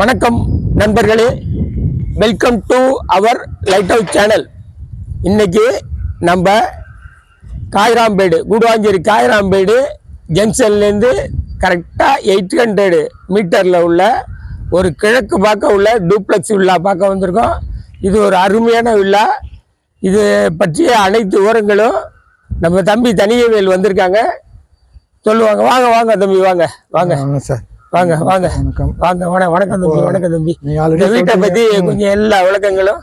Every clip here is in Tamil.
வணக்கம் நண்பர்களே. Welcome to our lighthouse channel இன்றைக்கி நம்ம காயிராம்பேடு கூடுவாஞ்சேரி காயிராம்பேடு ஜங்ஷன்லேருந்து கரெக்டாக எயிட் ஹண்ட்ரடு மீட்டரில் உள்ள ஒரு கிழக்கு பார்க்க உள்ள டூப்ளெக்ஸ் வில்லா பார்க்க வந்திருக்கோம். இது ஒரு அருமையான வில்லா இது பற்றிய அனைத்து விவரங்களும் நம்ம தம்பி தனியவேல் வந்திருக்காங்க. சொல்லுவாங்க. வாங்க வாங்க தம்பி வாங்க. வாங்க. வாங்க சார். வாங்க வாங்க. வணக்கம். வாங்க வணக்கம் வணக்கம் தம்பி வணக்கம் தம்பி. நீங்க ஆல்ரெடி இந்த வீட்டை பத்தி கொஞ்சம் எல்லா விளக்கங்களும்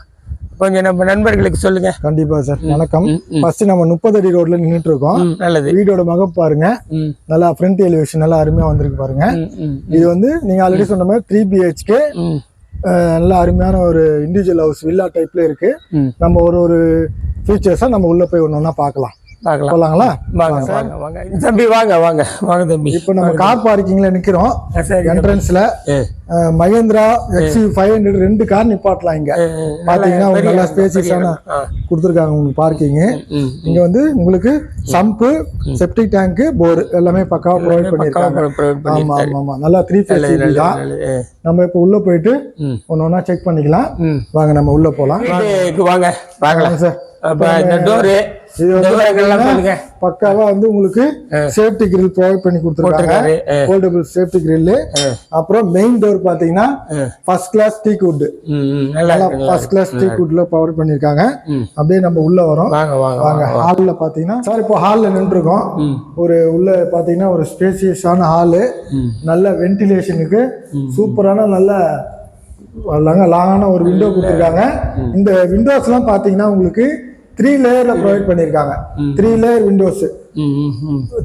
கொஞ்சம் நம்ம நண்பர்களுக்கு சொல்லுங்க. கண்டிப்பா சார். வணக்கம். ஃபர்ஸ்ட் நம்ம முப்பது அடி ரோட்ல நின்னுட்டு இருக்கோம் நல்லது. வீடோட மகப் பாருங்க. நல்லா ஃப்ரண்ட் எலிவேஷன் நல்லா அருமையா வந்திருக்கு பாருங்க. இது வந்து நீங்க ஆல்ரெடி சொன்ன மாதிரி த்ரீ பிஹெச்கே நல்ல அருமையான ஒரு இண்டிவிஜுவல் ஹவுஸ் வில்லா டைப்ல இருக்கு. நம்ம ஒரு ஒரு ஃபீச்சர்ஸா நம்ம உள்ள போய் ஒண்ணு ஒண்ணா பார்க்கலாம். பார்க்கலாம் போலாங்களா? வாங்க வாங்க. வாங்க தம்பி வாங்க வாங்க. வாங்க தம்பி. இப்போ நம்ம கார் சரி தம்பி. என்ட்ரன்ஸ்ல ஏ, மகேந்திரா எக்ஸி ஃபைவ் ஹண்ட்ரட் ரெண்டு கார் நிப்பாட்டலாம் இங்க. பாத்தீங்கன்னா நல்ல உங்களுக்கு நல்லா ஸ்பேசியஸான கொடுத்துருக்காங்க உங்களுக்கு பார்க்கிங் ம், இங்க வந்து உங்களுக்கு சம்பு செப்டிக் டேங்க் போர் எல்லாமே பக்காவா ப்ரொவைட் பண்ணிருக்காங்க ஆமா. ஆமா ஆமா. நல்லா த்ரீ ஃபேஸ் தான் நம்ம இப்போ உள்ள போயிட்டு ஒன்று ஒன்றா செக் பண்ணிக்கலாம். வாங்க நம்ம உள்ள போலாம். வாங்க. வாங்க சார் பக்காவா வந்து உங்களுக்கு சேஃப்டி கிரில் ப்ரொவைட் பண்ணி கொடுத்துருக்காங்க. ஃபோல்டபுள் சேஃப்டி கிரில் அப்புறம் மெயின் டோர் பாத்தீங்கன்னா ஏ. ஃபர்ஸ்ட் கிளாஸ் டீக் வுட் ம், நல்லா ஃபர்ஸ்ட் கிளாஸ் டீக் வுட்ல பவர் பண்ணிருக்காங்க. அப்படியே நம்ம உள்ள வரோம். வாங்க ஹாலில் பார்த்தீங்கன்னா சார் இப்போ ஹாலில் நின்றுருக்கோம். ஒரு உள்ள பார்த்தீங்கன்னா ஒரு ஸ்பேசியஸான ஹாலு. நல்ல வென்டிலேஷனுக்கு சூப்பரான நல்ல லாங்க லாங்கான ஒரு விண்டோ கொடுத்துருக்காங்க. இந்த விண்டோஸ்லாம் பார்த்தீங்கன்னா உங்களுக்கு த்ரீ லேயர்ல ப்ரொவைட் பண்ணியிருக்காங்க. Three layer windows.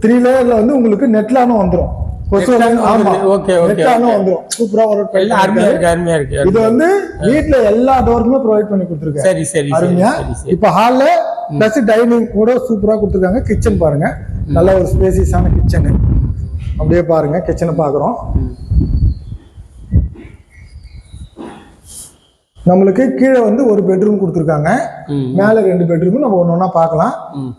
த்ரீ லேயர்ல வந்து உங்களுக்கு நெட்லானும் வந்துடும் Okay, நெட்லானும் வந்துடும் சூப்பரா எல்லாம் அருமையா இருக்கு அருமையா இருக்கு இது வந்து வீட்ல எல்லா டோருக்குமே ப்ரொவைட் பண்ணி கொடுத்துருக்காங்க சரி சரி அருமையா? இப்ப ஹால்ல பிளஸ் டைனிங் கூட சூப்பரா கொடுத்துருக்காங்க. கிச்சன் பாருங்க. நல்ல ஒரு ஸ்பேசியஸான கிச்சனு அப்படியே பாருங்க. கிச்சனை பாக்குறோம். நம்மளுக்கு கீழே வந்து ஒரு பெட்ரூம் கொடுத்துருக்காங்க. மேல ரெண்டு பெட்ரூம் நம்ம ஒண்ணு ஒண்ணா பார்க்கலாம்.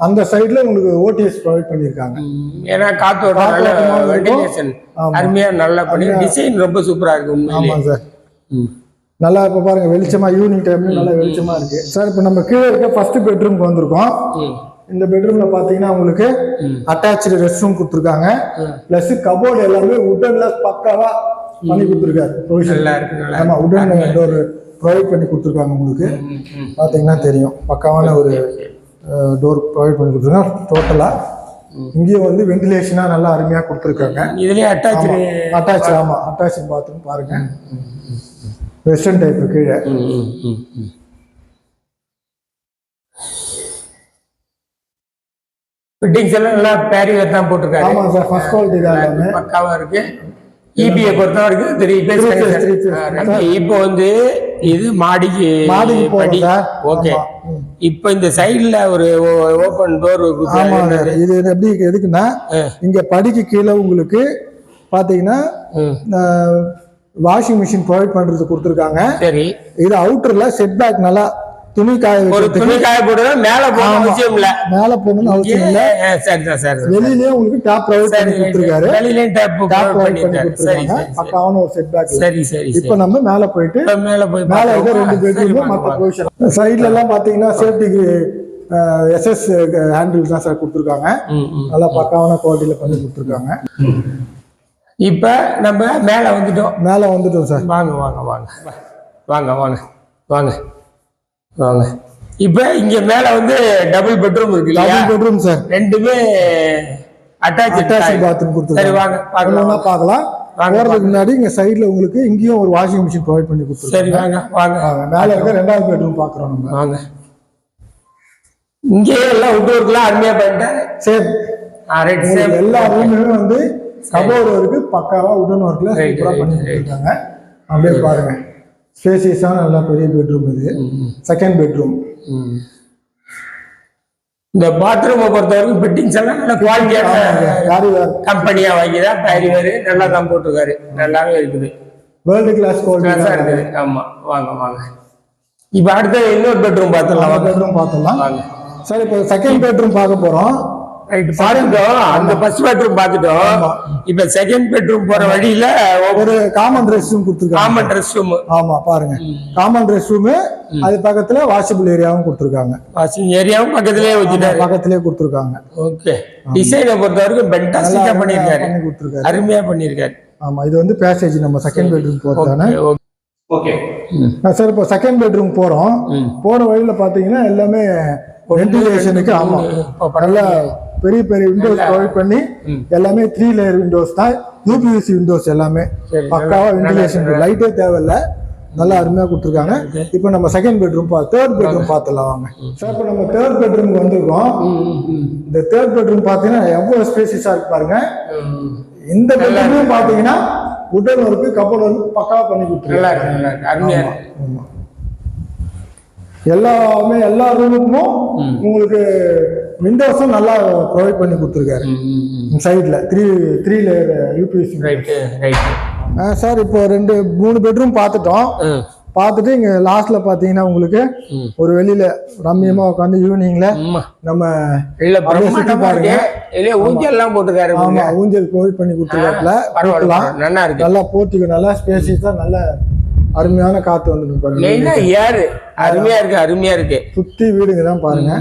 அந்த சைடுல உங்களுக்கு ஓடிஎஸ் ப்ரொவைட் பண்ணிருக்காங்க ம், ஏன்னா காத்தோட நல்ல காத்தோட்டமா இருக்கும். வெண்டிலேஷன் ஆமா. அருமையா நல்லா பண்ணி டிசைன் ரொம்ப சூப்பரா இருக்கு உண்மையிலே. ஆமா சார். நல்லா இப்ப பாருங்க வெளிச்சமா ஈவினிங் டைம்ல நல்லா வெளிச்சமா இருக்கு. சார் இப்ப நம்ம கீழே இருக்க ஃபர்ஸ்ட் பெட்ரூம்க்கு வந்திருக்கோம். இந்த பெட்ரூம்ல பாத்தீங்கன்னா உங்களுக்கு அட்டாச்சு ரெஸ்ட் ரூம் கொடுத்துருக்காங்க. பிளஸ் கபோர்டு எல்லாமே உட்டன்ல பக்காவா பண்ணி கொடுத்துருக்காரு. ப்ரொவிஷன் ஆமா உடன் டோர் ப்ரொவைட் பண்ணி கொடுத்துருக்காங்க உங்களுக்கு. பாத்தீங்கன்னா தெரியும். பக்காவான ஒரு டோர் ப்ரொவைட் பண்ணி கொடுத்துருக்காங்க. டோட்டலா இங்கேயும் வந்து வென்டிலேஷனா நல்லா அருமையா கொடுத்துருக்காங்க. இதுலயே அட்டாச் அட்டாச் ஆமா. அட்டாச் பாத்ரூம் பாருங்க. வெஸ்டர்ன் டைப் கீழே. ஃபிட்டிங்ஸ் எல்லாம் நல்லா பேரிவர் தான் போட்டிருக்காரு. ஆமா சார் ஃபர்ஸ்ட் குவாலிட்டி தான் எல்லாமே. பக்காவா இருக்கு. இபிஐ பொறுத்த வரைக்கும் த்ரீ பேஸ். இப்போ வந்து இது மாடிக்கு மாடிக்கு படி. ஓகே. இப்போ இந்த சைடுல ஒரு ஓபன் டோர் இது எப்படி எதுக்குன்னா இங்க படிக்கு கீழே உங்களுக்கு பாத்தீங்கன்னா வாஷிங் மிஷின் ப்ரொவைட் பண்றது கொடுத்துருக்காங்க. சரி. இது அவுட்டர்ல செட் பேக் நல்லா துணி காய ஒரு துணி காய போடுறதா மேல போக அவசியம் இல்ல. மேல போகணும்னு அவசியம் இல்ல. சரிதான் சார் வெளியிலயே உங்களுக்கு டாப் ப்ரொவைட் பண்ணி கொடுத்துருக்காரு. வெளியிலயும் டேப் டாப் ப்ரொவைட் பண்ணி கொடுத்துருக்காங்க. பக்காவான ஒரு செட் பேக் சரி சரி இப்போ நம்ம மேல போயிட்டு மேல போய் மேல இருக்க? ரெண்டு பெட்ரூம் வாங்க, மற்ற. ப்ரொவிஷன் சைட்ல எல்லாம் பாத்தீங்கன்னா சேஃப்டிக்கு எஸ்எஸ் ஹேண்டில் தான் சார் கொடுத்துருக்காங்க. நல்லா பக்காவான குவாலிட்டியில பண்ணி கொடுத்துருக்காங்க. இப்ப நம்ம மேல வந்துட்டோம். மேல வந்துட்டோம் சார் வாங்க வாங்க வாங்க. வாங்க வாங்க வாங்க. வாங்க. இப்ப இங்க மேல வந்து டபுள் பெட்ரூம் இருக்கு டபுள் பெட்ரூம் சார் ரெண்டுமே அட்டாச் அட்டாச் பாத்ரூம் சரி கொடுத்துருக்காங்க. வாங்க பார்க்கலாம். பார்க்கலாம். போறதுக்கு முன்னாடி இங்க சைடுல உங்களுக்கு இங்கேயும் ஒரு வாஷிங் மிஷின் ப்ரொவைட் பண்ணி கொடுத்துருக்காங்க. சரி வாங்க வாங்க. மேல இருக்க ரெண்டாவது பெட்ரூம் பாக்குறோம் நம்ம. வாங்க. இங்கே எல்லாம் உட் ஒர்க்லாம் அருமையா ரைட் உங்களுக்கு எல்லா ரூமுமே வந்து கபோர்டு ஒர்க்கு பக்காவா உடன் ஒர்க்ல சூப்பரா பண்ணி. கொடுத்துருக்காங்க. அப்படியே பாருங்க. ஸ்பேசியஸான நல்லா பெரிய பெட்ரூம் இது. செகண்ட் பெட்ரூம் இந்த பாத்ரூமை பொறுத்த வரைக்கும் ஃபிட்டிங்ஸ் எல்லாம் நல்ல குவாலிட்டியான யாரு கம்பெனியா வாங்கி தான் பேரிவர் நல்லா தான் போட்டிருக்காரு. நல்லாவே இருக்குது. வேர்ல்டு கிளாஸ் கிளாஸா குவாலிட்டி இருக்குது. ஆமா. வாங்க வாங்க. இப்ப அடுத்து இன்னொரு பெட்ரூம் பார்த்துடலாம். பெட்ரூம் பார்த்தலாம் வாங்க. சார் இப்போ செகண்ட் பெட்ரூம் பார்க்க போறோம். ரைட் பார்த்துட்டோம் அந்த ஃபர்ஸ்ட் பெட்ரூம் பார்த்துட்டோம். இப்ப செகண்ட் பெட்ரூம் போற வழியில ஒரு காமன் ரெஸ்ட் ரூம் கொடுத்துருக்காங்க. காமன் ரெஸ்ட் ரூம் ஆமா பாருங்க. காமன் ரெஸ்ட் ரூம் அது பக்கத்துல வாஷபிள் ஏரியாவும் கொடுத்துருக்காங்க. வாஷிங் ஏரியாவும் பக்கத்துலயே வச்சுட்டாரு பக்கத்திலே கொடுத்துருக்காங்க. ஓகே. டிசைனை பொறுத்த வரைக்கும் பென்டாஸ்டிக்கா பண்ணியிருக்காரு. பண்ணி கொடுத்துருக்காரு. அருமையா பண்ணியிருக்காரு. ஆமா இது வந்து பேசேஜ் நம்ம செகண்ட் பெட்ரூம் போறதானே ஓகே சார் இப்போ செகண்ட் பெட்ரூம் போறோம். போற வழியில பாத்தீங்கன்னா எல்லாமே வென்டிலேஷனுக்கு ஆமா. நல்ல பெரிய பெரிய விண்டோஸ் ப்ரொவைட் பண்ணி எல்லாமே த்ரீ லேயர் விண்டோஸ் தான். யூபிஎஸ்சி விண்டோஸ் எல்லாமே. பக்காவா வென்டிலேஷன் லைட்டே தேவையில்ல. நல்லா அருமையா கொடுத்துருக்காங்க. இப்போ நம்ம செகண்ட் பெட்ரூம் பா தேர்ட் பெட்ரூம் பார்த்துலாம் வாங்க. சார் இப்போ நம்ம தேர்ட் பெட்ரூம் வந்திருக்கோம். இந்த தேர்ட் பெட்ரூம் பார்த்தீங்கன்னா எவ்வளவு ஸ்பேசியஸா இருக்கு பாருங்க. இந்த பெட்ரூம் பார்த்தீங்கன்னா உடல் ஒர்க்கு கப்பல் ஒர்க்கு பக்காவா பண்ணி கொடுத்துருக்காங்க. எல்லாமே எல்லா ரூமுக்கும் உங்களுக்கு விண்டோஸும் நல்லா ப்ரொவைட் பண்ணி கொடுத்துருக்காரு. சைடில் three three layer UPVC right right sir இப்போ ரெண்டு மூணு பெட்ரூம் பார்த்துட்டோம். பார்த்துட்டு இங்கே லாஸ்ட்ல பார்த்தீங்கன்னா உங்களுக்கு. ஒரு வெளியில ரம்மியமா உட்காந்து ஈவினிங்ல ஆமா நம்ம சுத்தி பாருங்க. இருக்கு. இல்ல ஊஞ்சல் எல்லாம் போட்டுக்காரு ஆமா ஊஞ்சல் ப்ரொவைட் பண்ணி கொடுத்துருக்காப்புல. பரவாயில்ல. நல்லா இருக்கு. நல்லா போர்ட்டிக்கு நல்லா ஸ்பேசியஸா நல்ல அருமையான காத்து வந்துடும் பாருங்க. ஏறு. அருமையா இருக்கு அருமையா இருக்கு. சுத்தி வீடுங்க தான் பாருங்க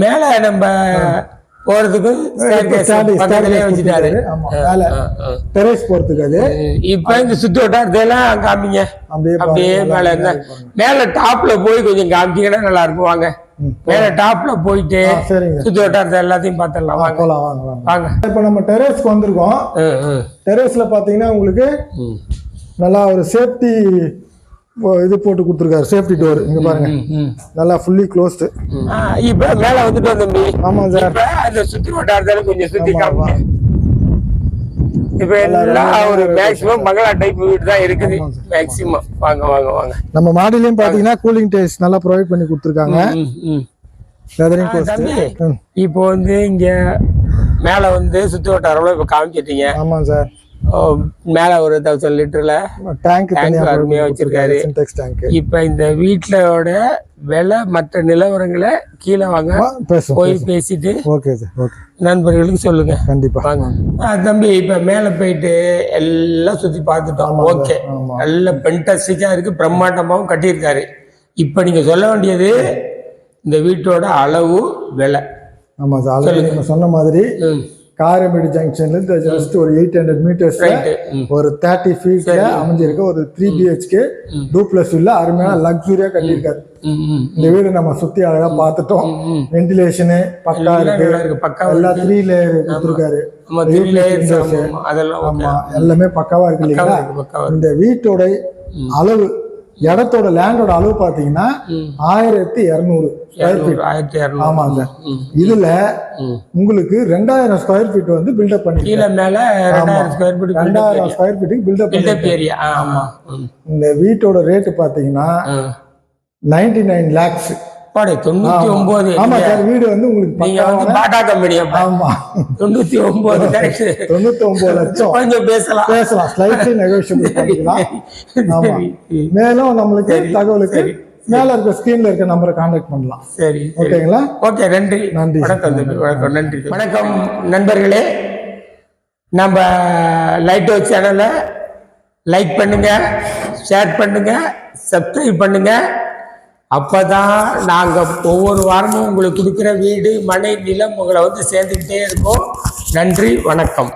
மேல நம்ம போறதுக்கு. டெரேஸ் போறதுக்கு அது இப்ப இந்த சுத்தி வட்டாரத்தையெல்லாம் காமிங்க. அப்படியே மேல இருந்தா மேல டாப்ல போய் கொஞ்சம் காமிச்சீங்கன்னா நல்லா இருக்கும். வாங்க. மேல டாப்ல போயிட்டு சுத்தி வட்டாரத்தை எல்லாத்தையும் பார்த்துடலாம். வாங்க. வாங்க இப்போ நம்ம டெரேஸ்க்கு வந்திருக்கோம். டெரேஸ்ல பாத்தீங்கன்னா உங்களுக்கு. நல்லா ஒரு சேஃப்டி இது போட்டு கொடுத்துருக்காரு. சேஃப்டி டோர் இங்க பாருங்க. நல்லா ஃபுல்லி க்ளோஸ்டு இப்ப மேல வந்துட்டோம் தம்பி. ஆமா சார் அந்த சுத்தி வட்டாரத்தால கொஞ்சம் சுத்தி. காமிங்க. இப்ப எல்லாம் ஒரு மேக்சிமம் மங்களா டைப் வீடு தான் இருக்குது. மேக்சிமம் வாங்க வாங்க வாங்க. நம்ம மாடிலையும் பாத்தீங்கன்னா கூலிங் டேஸ் நல்லா ப்ரொவைட் பண்ணி கொடுத்துருக்காங்க. இப்போ வந்து இங்க மேல வந்து சுத்தி வட்டாரம் இப்ப காமிச்சிட்டீங்க. ஆமா சார் மேல ஒரு தௌசண்ட் லிட்டர்ல டேங்க் தனியா அருமையா வச்சிருக்காரு. இப்ப இந்த வீட்லோட விலை மற்ற நிலவரங்களை கீழே வாங்க. போய் பேசிட்டு ஓகே சார் ஓகே. நண்பர்களுக்கு சொல்லுங்க. கண்டிப்பா. வாங்க. ஆ, தம்பி இப்ப மேல போயிட்டு எல்லாம் சுத்தி பார்த்துட்டோம். ஓகே. நல்ல பென்டஸ்டிக்கா இருக்கு. பிரம்மாண்டமாவும் கட்டியிருக்காரு. இப்ப நீங்க சொல்ல வேண்டியது இந்த வீட்டோட அளவு விலை. ஆமா சார் ஆல்ரெடி நம்ம சொன்ன மாதிரி காரமேடு ஜங்ஷன்ல இருந்து ஜஸ்ட் ஒரு எயிட் ஹண்ட்ரட் மீட்டர்ஸ் ஒரு தேர்ட்டி ஃபீட்ல அமைஞ்சிருக்க ஒரு த்ரீ பிஹெச்கே டூப்ளஸ் இல்ல அருமையான லக்ஸுரியா கட்டியிருக்காரு. ம், ம். இந்த வீடு நம்ம சுத்தி அழகா பார்த்துட்டோம். வென்டிலேஷனு பக்கா இருக்கு. பக்கா எல்லா த்ரீ லேயர் கொடுத்துருக்காரு. அதெல்லாம் ஆமா எல்லாமே பக்காவா இருக்கு இல்லைங்களா? இந்த வீட்டோட அளவு இடத்தோட லேண்டோட அளவு பாத்தீங்கன்னா ஆயிரத்தி இருநூறு ஸ்கொயர் ஃபீட் ஆயிரத்தி இரநூறு. ஆமாங்க இதுல. உங்களுக்கு ரெண்டாயிரம் ஸ்கொயர் ஃபீட் வந்து பில்டப் பண்ணி கீழே மேல ரெண்டாயிரம் ஸ்கொயர் ஃபீட் ரெண்டாயிரம் square ஃபீட்டுக்கு built up built up area ஆமா. இந்த வீட்டோட ரேட்டு பாத்தீங்கன்னா ஆ. நைன்டி நைன் லேக்ஸ் பாடு தொண்ணூத்தி ஒன்பது வீடு வந்து உங்களுக்கு நீங்க வந்து பாட்டா கம்பெனி ஆமா. தொண்ணூத்தி ஒன்பது தொண்ணூத்தி ஒன்பது லட்சம். கொஞ்சம் பேசலாம். பேசலாம். ஸ்லைட்லி நெகோஷியபிள் பண்ணிக்கலாம். மேலும் நம்மளுக்கு தகவலுக்கு மேல இருக்க ஸ்கிரீன்ல இருக்க நம்பரை கான்டாக்ட் பண்ணலாம். சரி. ஓகேங்களா? ஓகே நன்றி. நன்றி. வணக்கம் வணக்கம் நன்றி. வணக்கம் நண்பர்களே. நம்ம லைட் ஹவுஸ் சேனலை லைக் பண்ணுங்க ஷேர் பண்ணுங்க சப்ஸ்கிரைப் பண்ணுங்க. அப்பதான் நாங்க ஒவ்வொரு வாரமும் உங்களுக்கு கொடுக்குற வீடு மனை நிலம் உங்களை வந்து சேர்ந்துக்கிட்டே இருக்கோம். நன்றி வணக்கம்.